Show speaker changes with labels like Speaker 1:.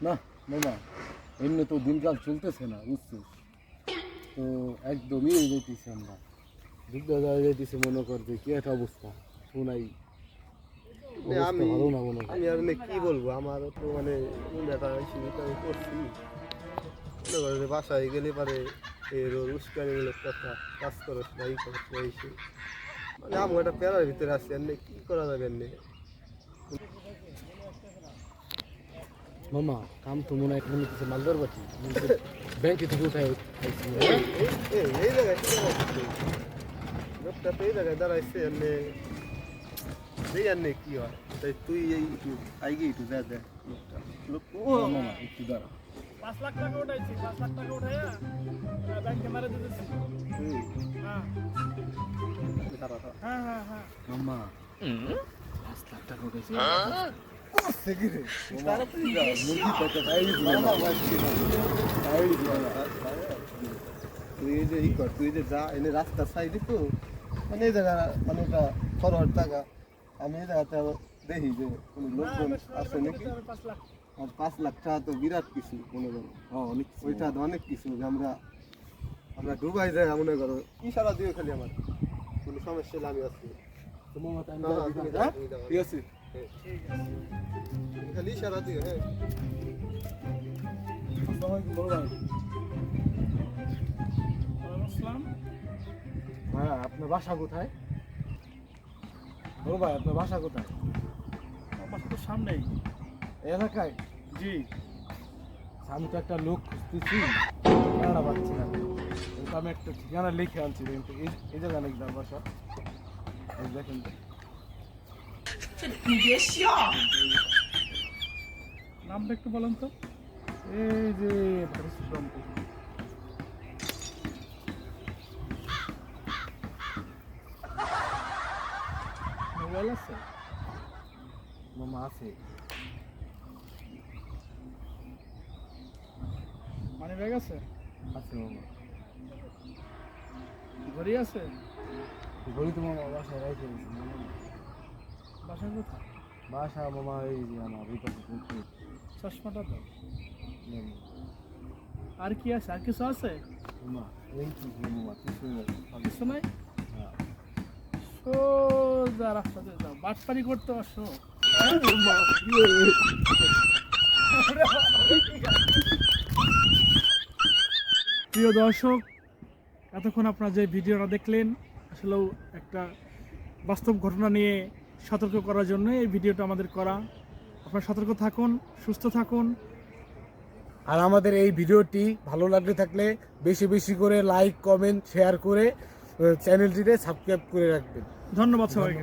Speaker 1: না মামা এমনি তো দিনকাল চলতেছে না বুঝছিস? তো একদমই এই যেতেছি আমরা। যাওয়া যেতেছি মনে কর যে কি একটা অবস্থা। শোনাই।
Speaker 2: মানে আমি আমি আর মানে কি বলব আমার তো মানে নেতা হিসেবে আমি করছি। মনে করো যে বাসায় গেলে পারে এর উস্কানিমূলক কথা কাজ করস না এই করস না মানে আমি একটা প্যারার ভিতরে আছি এমনি কি করা যাবে এমনি?
Speaker 1: মামা কাম তো মনে হয় মনে হচ্ছে মালদার বাটি। ব্যাংকে থেকে উঠাই
Speaker 2: এই- জায়গায় লোকটা তো এই জায়গায় দাঁড়াইছে এমনি কি হয়? তাই তুই এই একটু আইগে একটু যা দেখ লোকটা। লোক ও
Speaker 1: ও মামা একটু দাঁড়া।
Speaker 3: পাঁচ লাখ টাকা উঠাইছি পাঁচ লাখ টাকা উঠাইয়া ব্যাংকে মারা দিতেছি হ্যাঁ।
Speaker 2: খারাপ
Speaker 3: হ্যাঁ হ্যাঁ হ্যাঁ।
Speaker 1: মামা পাঁচ লাখ টাকা উঠেছে
Speaker 2: তুই এই যে ই কর তুই যে যা এনে রাস্তার সাইডে তো মানে জায়গা মানে আমি এই দেখি যে কোনো লোকজন আছে আর পাঁচ লাখ তো বিরাট কিছু মনে
Speaker 1: হ্যাঁ
Speaker 2: তো অনেক কিছু যে আমরা আমরা ডুবাই যাই মনে করো ইশারা দিও খালি আমার কোনো সমস্যা হলে আমি আছি
Speaker 1: আছে
Speaker 2: হ্যাঁ। খালি ইশারা দিও হ্যাঁ।
Speaker 1: হ্যাঁ আপনার বাসা কোথায়? বড় ভাই আপনার বাসা কোথায়?
Speaker 3: বাসা তো সামনেই।
Speaker 1: এলাকায়?
Speaker 3: জি।
Speaker 1: আমি তো একটা লোক খুঁজতেছি ঠিকানা পাচ্ছি না। আমি একটা ঠিকানা লিখে আনছি এই জায়গা তার বাসা?
Speaker 3: নামটা একটু বলেন তো।
Speaker 1: এই যে ভারতপুর
Speaker 3: মোবাইল আছে?
Speaker 1: মামা আছে।
Speaker 3: মানি ব্যাগ আছে?
Speaker 1: আছে মামা।
Speaker 3: ঘড়ি আছে?
Speaker 1: ঘড়ি তো মামা বাসায় রেখে
Speaker 3: বাসা কোথায়?
Speaker 1: বাসা মামা এই যে আমার এই পাশে পুকুর।
Speaker 3: চশমাটা দাও। আর কি আছে? আর কিছু আছে?
Speaker 1: মামা এই কি মামা কিছুই নাই
Speaker 3: কিছু নাই?
Speaker 1: হ্যাঁ।
Speaker 3: সোজা রাস্তা দিয়ে যাও। বাটপারি করতে পারছ প্রিয় দর্শক এতক্ষণ আপনারা যে ভিডিওটা দেখলেন আসলেও একটা বাস্তব ঘটনা নিয়ে সতর্ক করার জন্য এই ভিডিওটা আমাদের করা। আপনারা সতর্ক থাকুন সুস্থ থাকুন।
Speaker 1: আর আমাদের এই ভিডিওটি ভালো লাগলে থাকলে বেশি বেশি করে লাইক কমেন্ট শেয়ার করে চ্যানেলটিতে সাবস্ক্রাইব করে রাখবেন। ধন্যবাদ সবাইকে।